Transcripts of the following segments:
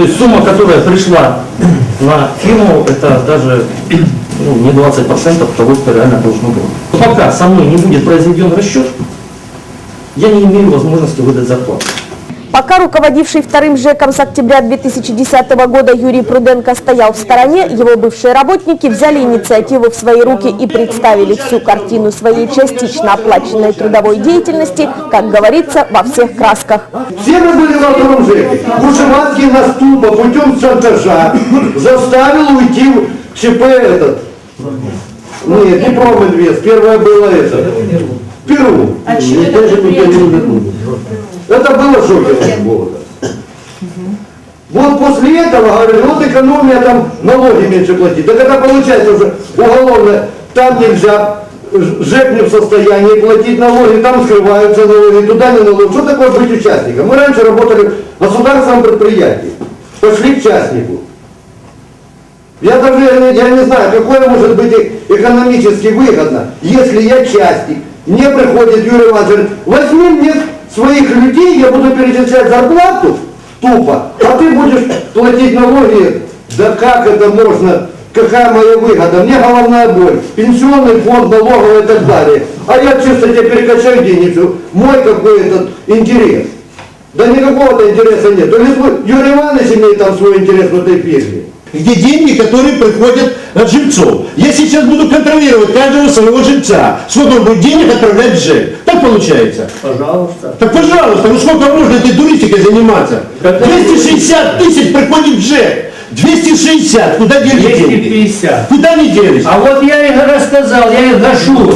То есть сумма, которая пришла на фирму, это даже ну, не 20% того, что реально должно было. Пока со мной не будет произведен расчет, я не имею возможности выдать зарплату. Пока руководивший вторым ЖЭКом с октября 2010 года Юрий Пруденко стоял в стороне, его бывшие работники взяли инициативу в свои руки и представили всю картину своей частично оплаченной трудовой деятельности, как говорится, во всех красках. Все мы были во втором ЖЭКе. Бушеватский нас тупо путем шантажа заставил уйти в ЧП этот. Нет, не Проминвест, первое было это. Перу. А чье это предприятие? Это было шокером голода. Вот после этого, говорили, вот экономия, там налоги меньше платить. Так это получается уже уголовно, там нельзя, ЖЭК не в состоянии платить налоги, там скрываются налоги, туда не налоги. Что такое быть участником? Мы раньше работали в государственном предприятии, пошли к частнику. Я даже я не, я не знаю, какое может быть экономически выгодно, если я частник, мне приходит Юрий Иванович, возьми мне своих людей, я буду перечислять зарплату тупо, а ты будешь платить налоги. Да как это можно? Какая моя выгода? Мне головная боль, пенсионный фонд, налоговый и так далее. А я чисто тебе перекачаю денежку. Мой какой этот интерес. Да никакого-то интереса нет. Только свой- Юрий Иванович имеет там свой интерес в этой фирме. Где деньги, которые приходят от жильцов. Я сейчас буду контролировать каждого своего жильца, сколько он будет денег отправлять в ЖЭК. Так получается? Пожалуйста. Так пожалуйста, ну сколько можно этой туристикой заниматься? 260 тысяч приходит в ЖЭК. 260, куда делись деньги? 250. Куда не делись? А вот я их рассказал, я их гашу.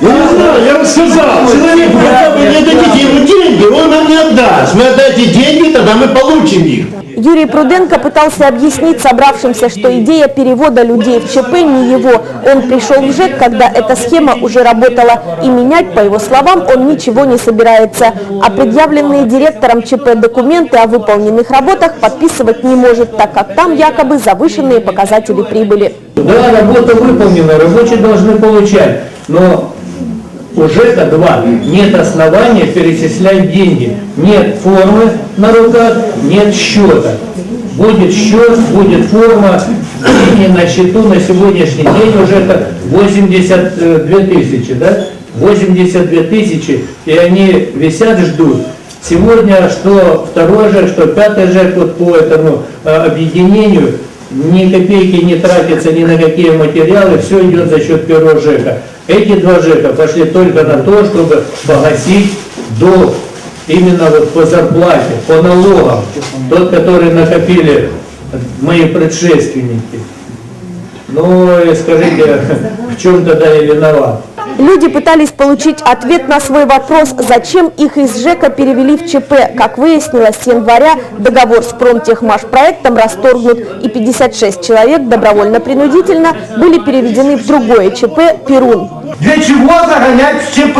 Я не знаю, я рассказал. Человеку тогда мы получим их. Юрий Пруденко пытался объяснить собравшимся, что идея перевода людей в ЧП не его. Он пришел в ЖЭК, когда эта схема уже работала, и менять, по его словам, он ничего не собирается. А предъявленные директором ЧП документы о выполненных работах подписывать не может, так как там якобы завышенные показатели прибыли. Да, работа выполнена, рабочие должны получать. Но у ЖЭКа два. Нет основания перечислять деньги. Нет формы на руках, нет счета. Будет счет, будет форма, деньги на счету на сегодняшний день уже это 82 тысячи, да? 82 тысячи, и они висят, ждут. Сегодня что второй ЖЭК, что пятый ЖЭК вот по этому э, объединению, ни копейки не тратится ни на какие материалы, все идет за счет первого ЖЭКа. Эти два ЖЭКа пошли только на то, чтобы погасить долг именно вот по зарплате, по налогам, тот, который накопили мои предшественники. Ну, скажите, в чем тогда я виноват? Люди пытались получить ответ на свой вопрос, зачем их из ЖЭКа перевели в ЧП. Как выяснилось, с января договор с промтехмашпроектом расторгнут, и 56 человек добровольно-принудительно были переведены в другое ЧП «Перун». Для чего загонять в ЧП?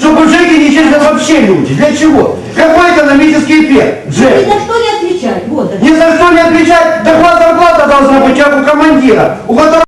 Чтобы в ЖЭКе не числят вообще люди. Для чего? Какой экономический эффект? Ни ЖЭК. за что не отвечать. Вот. Ни за что не отвечать. Доклад зарплата должна быть как у командира, у которого